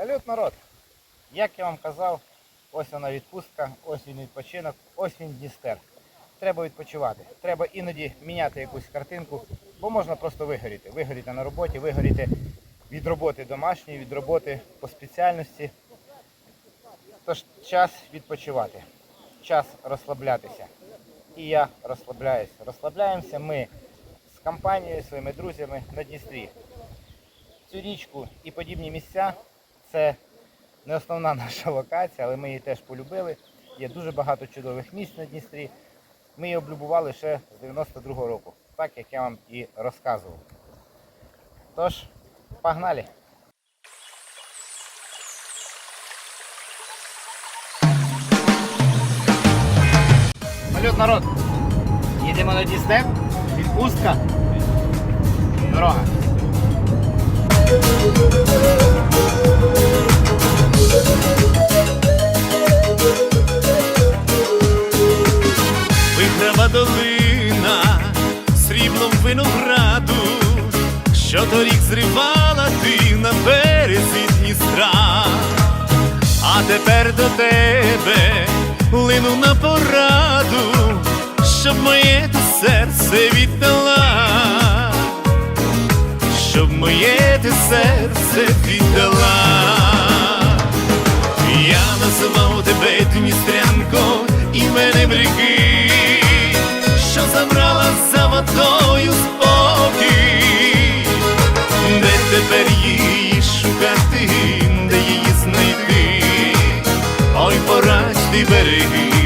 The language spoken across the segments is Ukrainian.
Салют, народ! Як я вам казав, ось вона відпустка, ось він відпочинок, ось він Дністер. Треба відпочивати. Треба іноді міняти якусь картинку, бо можна просто вигоріти. Вигоріти на роботі, вигоріти від роботи домашньої, від роботи по спеціальності. Тож час відпочивати, час розслаблятися. І я розслабляюся. Розслабляємося ми з компанією, своїми друзями на Дністрі. Цю річку і подібні місця це не основна наша локація, але ми її теж полюбили. Є дуже багато чудових місць на Дністрі. Ми її облюбували ще з 92-го року, так як я вам і розказував. Тож, погнали! Салют, народ! Їдемо на Дністер, відпустка, дорога. Долина сріблом винограду, що торік зривала ти на березі Дністра, а тепер до тебе лину на пораду, щоб моє ти серце віддала, щоб моє ти серце віддала. Я називав тебе Дністрянко іменем ріки, забрала за водою спокій, де тепер її шукати, де її знайти, ой порадь ти береги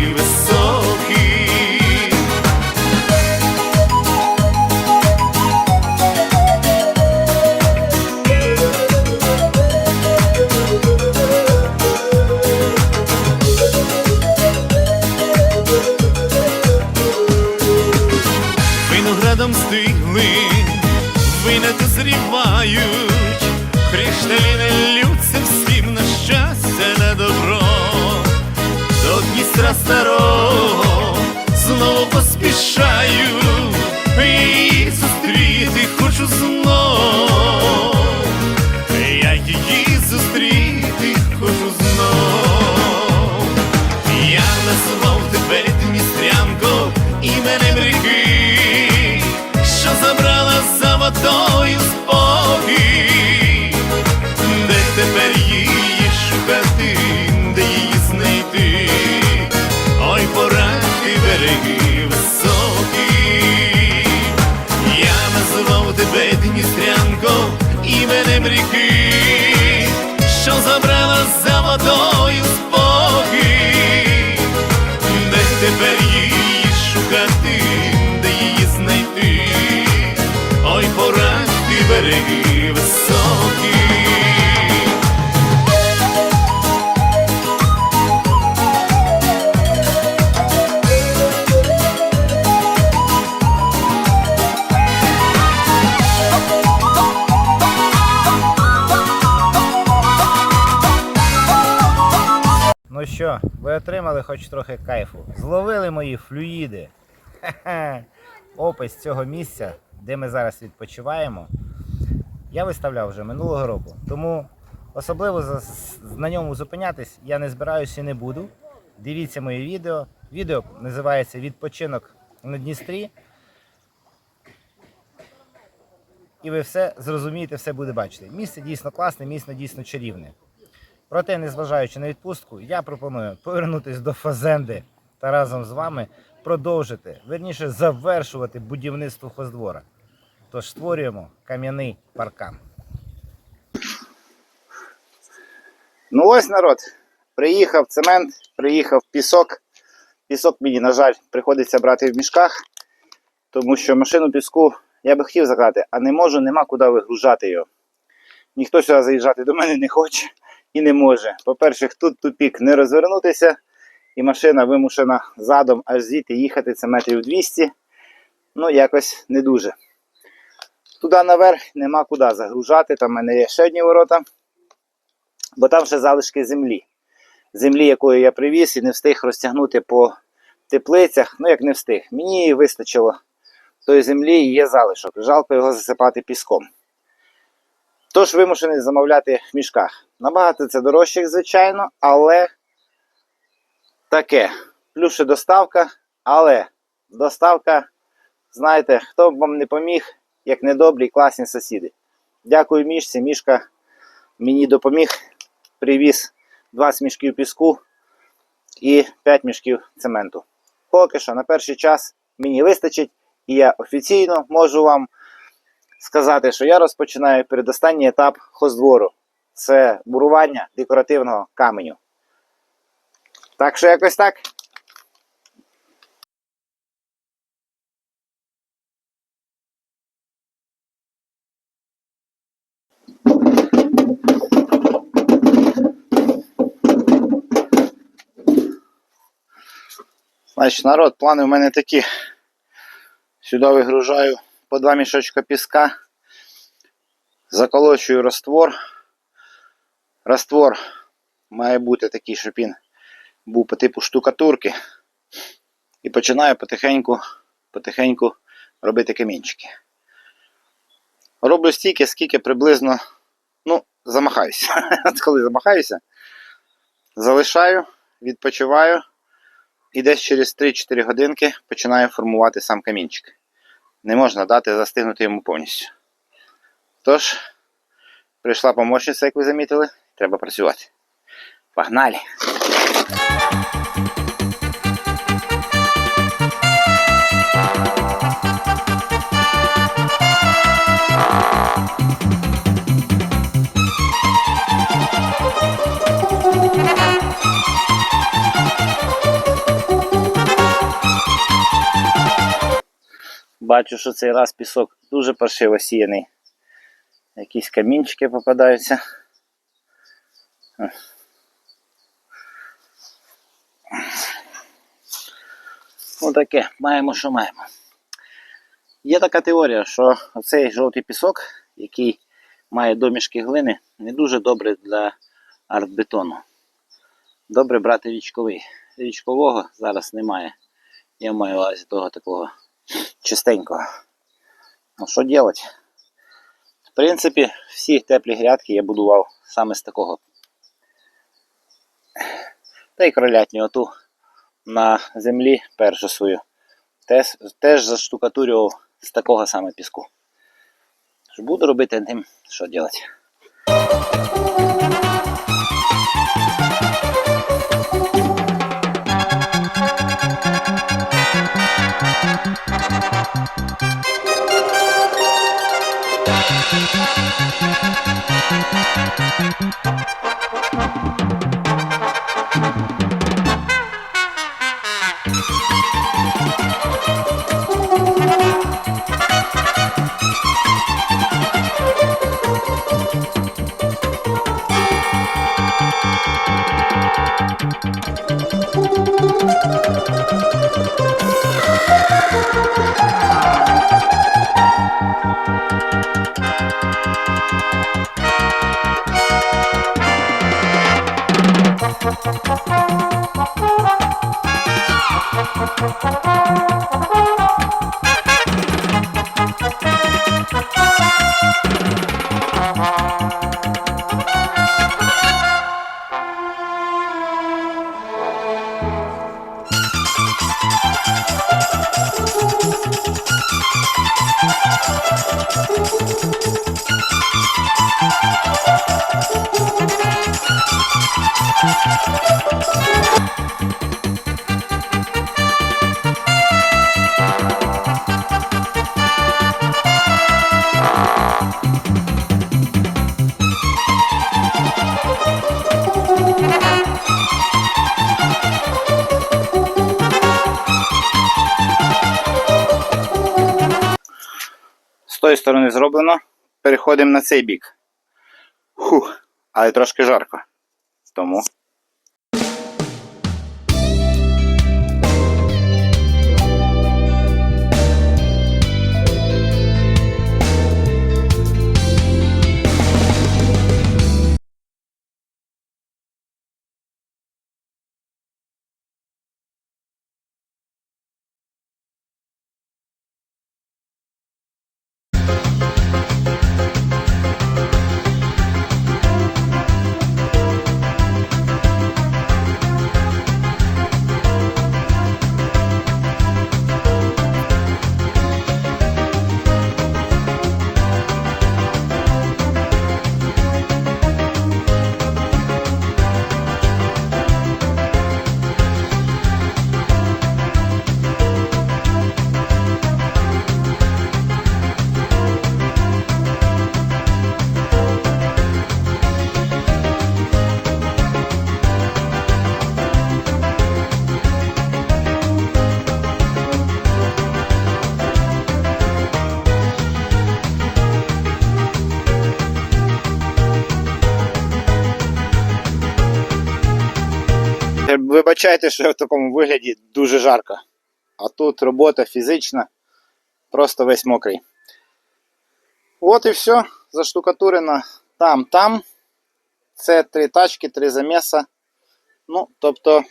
за водою ви отримали хоч трохи кайфу. Зловили мої флюїди. Опис цього місця, де ми зараз відпочиваємо, я виставляв вже минулого року. Тому особливо на ньому зупинятись я не збираюся і не буду. Дивіться моє відео. Відео називається Відпочинок на Дністрі. І ви все зрозумієте, все буде бачити. Місце дійсно класне, місце дійсно чарівне. Проте, незважаючи на відпустку, я пропоную повернутися до Фазенди та разом з вами продовжити, верніше завершувати будівництво хоздвора. Тож створюємо кам'яний паркан. Ну ось народ. Приїхав цемент, приїхав пісок. Пісок мені, на жаль, приходиться брати в мішках, тому що машину піску я би хотів заклати, а не можу, нема куди вигружати його. Ніхто сюди заїжджати до мене не хоче і не може. По-перше, тут тупік не розвернутися, і машина вимушена задом аж звідти їхати це метрів 200. Ну, якось не дуже. Туди наверх нема куди загружати. Там в мене є ще одні ворота, бо там ще залишки землі. Землі, якою я привіз і не встиг розтягнути по теплицях. Ну, як не встиг. Мені вистачило тої землі і є залишок. Жалко його засипати піском. Тож вимушений замовляти в мішках. Набагато це дорожче, звичайно, але таке. Плюс ще доставка, але доставка, знаєте, хто б вам не поміг, як недобрі, класні сусіди. Дякую мішці. Мішка мені допоміг, привіз 20 мішків піску і 5 мішків цементу. Поки що на перший час мені вистачить, і я офіційно можу вам сказати, що я розпочинаю передостанній етап хоздвору. Це бурування декоративного каменю. Так що якось так. Значить, народ, плани в мене такі. Сюди вигружаю по два мішочка піска. Заколочую раствор. Раствор має бути такий, щоб він був по типу штукатурки. І починаю потихеньку, потихеньку робити камінчики. Роблю стільки, скільки приблизно, ну, замахаюся. От коли замахаюся, залишаю, відпочиваю. І десь через 3-4 годинки починаю формувати сам камінчик. Не можна дати застигнути йому повністю. Тож, прийшла помощниця, як ви замітили, треба працювати. Погнали! Бачу, що цей раз пісок дуже паршиво сіяний. Якісь камінчики попадаються. Ну таке, маємо, що маємо. Є така теорія, що цей жовтий пісок, який має домішки глини, не дуже добре для артбетону. Добре брати річковий. Річкового зараз немає. Я маю увазі того такого чистенького. Ну що робити? В принципі, всі теплі грядки я будував саме з такого. Та й кролятню оту на землі першу свою. Теж, теж заштукатурював з такого саме піску. Буду робити тим, що робити. З Тої сторони зроблено. Переходимо на цей бік. Фух, але трошки жарко. Тому. Вибачайте, що я в такому вигляді дуже жарко. А тут робота фізична, просто весь мокрий. От і все. Заштукатурено там, там. Це три тачки, три заміса. Ну, тобто,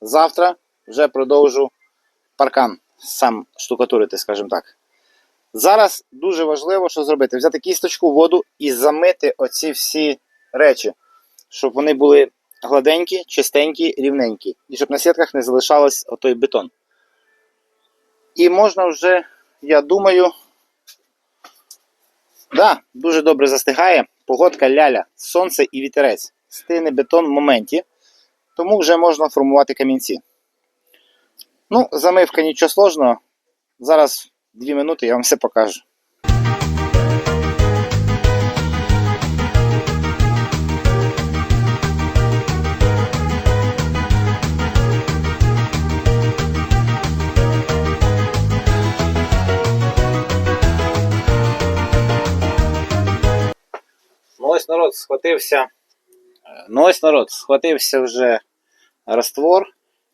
завтра вже продовжу паркан сам штукатурити, скажімо так. Зараз дуже важливо, що зробити: взяти кісточку, воду і замити оці всі речі, щоб вони були гладенькі, чистенькі, рівненькі. І щоб на сітках не залишалось отой бетон. І можна вже, я думаю, да, дуже добре застигає. Погодка ляля, сонце і вітерець. Стине бетон в моменті, тому вже можна формувати камінці. Ну, замивка нічого сложного. Зараз 2 минути я вам все покажу. Ось народ схватився. е, Ну ось народ схватився вже раствор.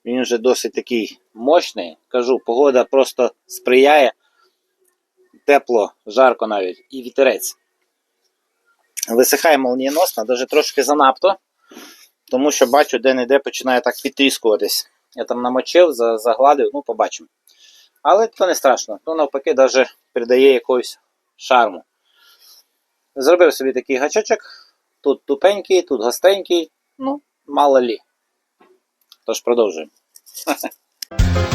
Він вже досить такий мощний. Кажу, погода просто сприяє. Тепло, жарко навіть і вітерець. Висихає молнієносно, навіть трошки занадто. Тому що бачу, де-не-де починає так підтріскуватись. Я там намочив, загладив, ну побачимо. Але то не страшно, то навпаки навіть придає якогось шарму. Зробив собі такий гачочок. Тут тупенький, тут гостенький. Ну, мало лі. Тож продовжуємо.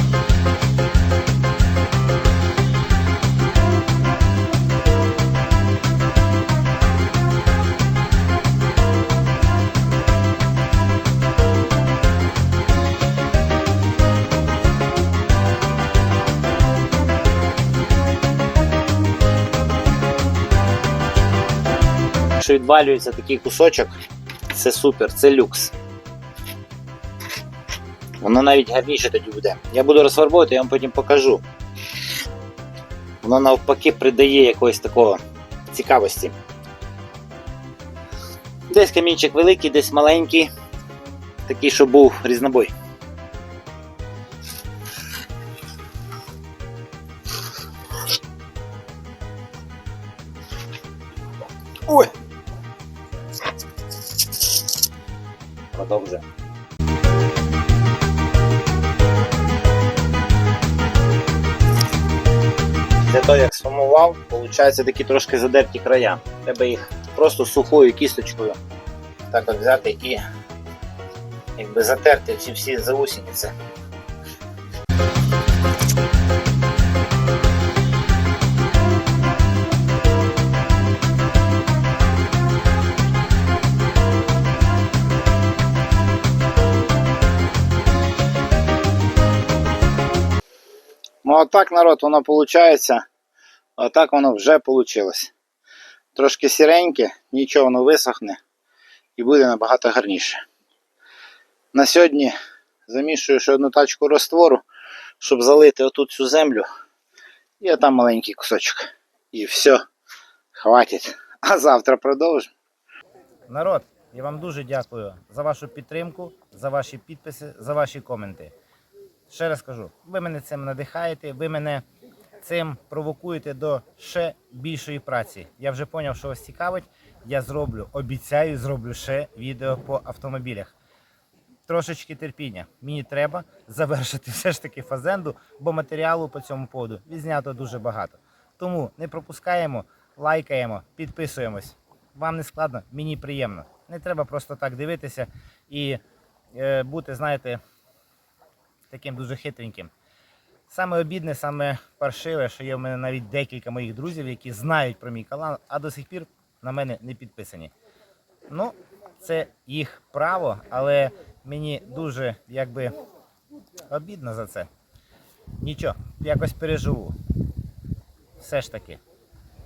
Якщо відвалюється такий кусочок, це супер, це люкс. Воно навіть гарніше тоді буде. Я буду розфарбовувати, я вам потім покажу. Воно навпаки придає якогось такого цікавості. Десь камінчик великий, десь маленький. Такий, що був різнобой. Ой! Продовжуємо. Для того, як сформував, виходить такі трошки задерті края. Треба їх просто сухою кісточкою так от взяти і якби затерти ці всі заусениці. Ну, а так, народ, воно виходить. А так воно вже вийшло. Трошки сіреньке, нічого воно висохне і буде набагато гарніше. На сьогодні замішую ще одну тачку роствору, щоб залити отут цю землю. І там маленький кусочок. І все, хватить. А завтра продовжимо. Народ, я вам дуже дякую за вашу підтримку, за ваші підписи, за ваші коменти. Ще раз кажу, ви мене цим надихаєте, ви мене цим провокуєте до ще більшої праці. Я вже зрозумів, що вас цікавить. Я зроблю, обіцяю, зроблю ще відео по автомобілях. Трошечки терпіння. Мені треба завершити все ж таки фазенду, бо матеріалу по цьому поводу відзнято дуже багато. Тому не пропускаємо, лайкаємо, підписуємось. Вам не складно, мені приємно. Не треба просто так дивитися і е, бути, знаєте, таким дуже хитреньким. Саме обідне, саме паршиве, що є в мене навіть декілька моїх друзів, які знають про мій канал, а до сих пір на мене не підписані. Ну, це їх право, але мені дуже якби обідно за це. Нічого, якось переживу. Все ж таки.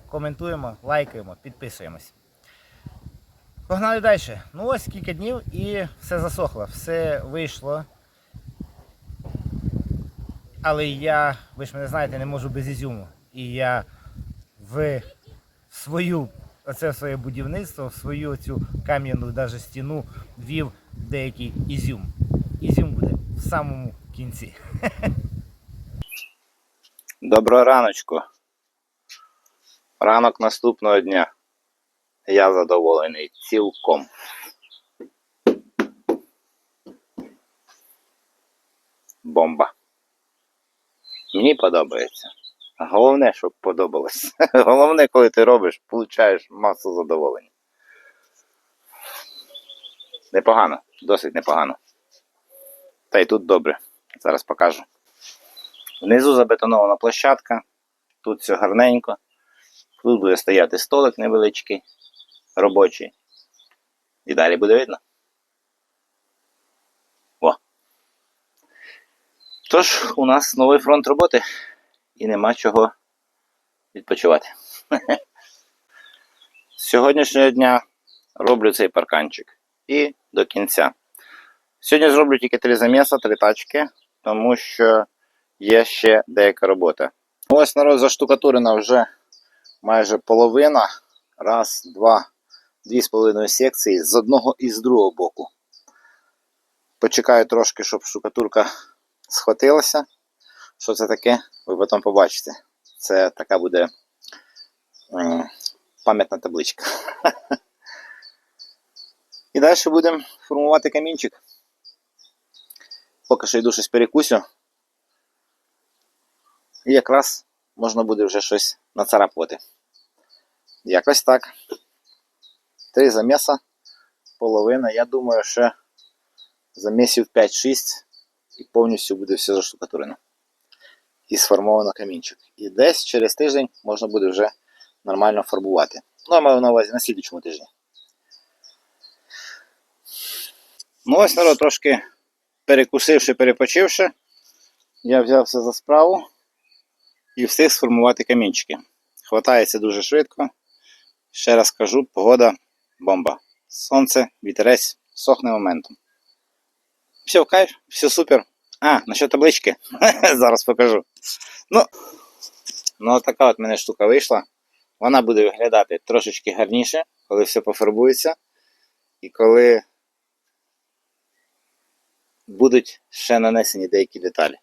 Коментуємо, лайкаємо, підписуємось. Погнали далі. Ну ось кілька днів і все засохло, все вийшло. Але я, ви ж мене знаєте, не можу без ізюму. І я в свою, оце своє будівництво, в свою цю кам'яну даже стіну ввів деякий ізюм. ізюм буде в самому кінці. Доброго раночку. Ранок наступного дня. Я задоволений цілком. Бомба. Мені подобається. Головне, щоб подобалось. Головне, коли ти робиш, получаєш масу задоволення. Непогано, досить непогано. Та й тут добре. Зараз покажу. Внизу забетонована площадка, тут все гарненько. Тут буде стояти столик невеличкий, робочий. І далі буде видно. Тож, у нас новий фронт роботи і нема чого відпочивати. З сьогоднішнього дня роблю цей парканчик. І до кінця. Сьогодні зроблю тільки три заміса, три тачки, тому що є ще деяка робота. Ось народ заштукатурена вже майже половина. Раз, два, дві з половиною секції з одного і з другого боку. Почекаю трошки, щоб штукатурка схватилася. Що це таке? Ви потім побачите. Це така буде пам'ятна табличка. І далі будемо формувати камінчик. Поки що йду щось перекусю. І якраз можна буде вже щось нацарапувати. Якось так. Три заміса, половина. Я думаю, ще замісів 5-6 і повністю буде все заштукатурено. І сформовано камінчик. І десь через тиждень можна буде вже нормально фарбувати. Ну, я маю на увазі на слідчому тижні. Ну, ось народ трошки перекусивши, перепочивши, я взявся за справу і встиг сформувати камінчики. Хватається дуже швидко. Ще раз кажу, погода бомба. Сонце, вітерець, сохне моментом. Все, кайф, все супер. А, насчет таблички. Зараз покажу. Ну, ну така от мене штука вийшла. Вона буде виглядати трошечки гарніше, коли все пофарбується. І коли будуть ще нанесені деякі деталі.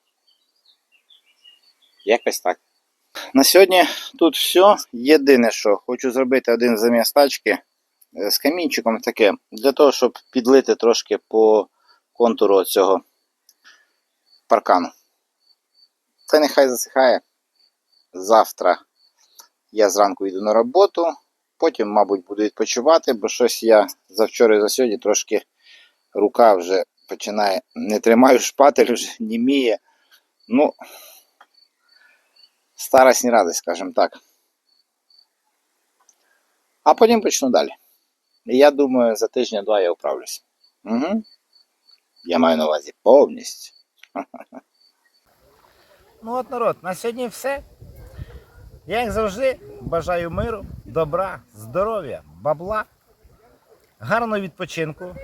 Якось так. На сьогодні тут все. Єдине, що хочу зробити один заміс тачки е, з камінчиком таке, для того, щоб підлити трошки по контуру цього паркану. Та нехай засихає. Завтра я зранку йду на роботу, потім, мабуть, буду відпочивати, бо щось я завчора і за сьогодні трошки рука вже починає, не тримаю шпатель, вже німіє. Ну, старость не радость, скажімо так. А потім почну далі. Я думаю, за тижня-два я управлюсь. Угу. Я маю на увазі повністю. Ну от народ, на сьогодні все. Я, як завжди, бажаю миру, добра, здоров'я, бабла, гарного відпочинку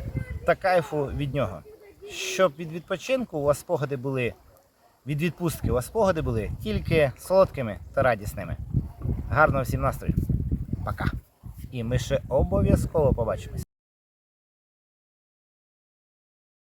та кайфу від нього. Щоб від відпочинку у вас спогади були, від відпустки у вас спогади були тільки солодкими та радісними. Гарного всім настрою. Пока. І ми ще обов'язково побачимось.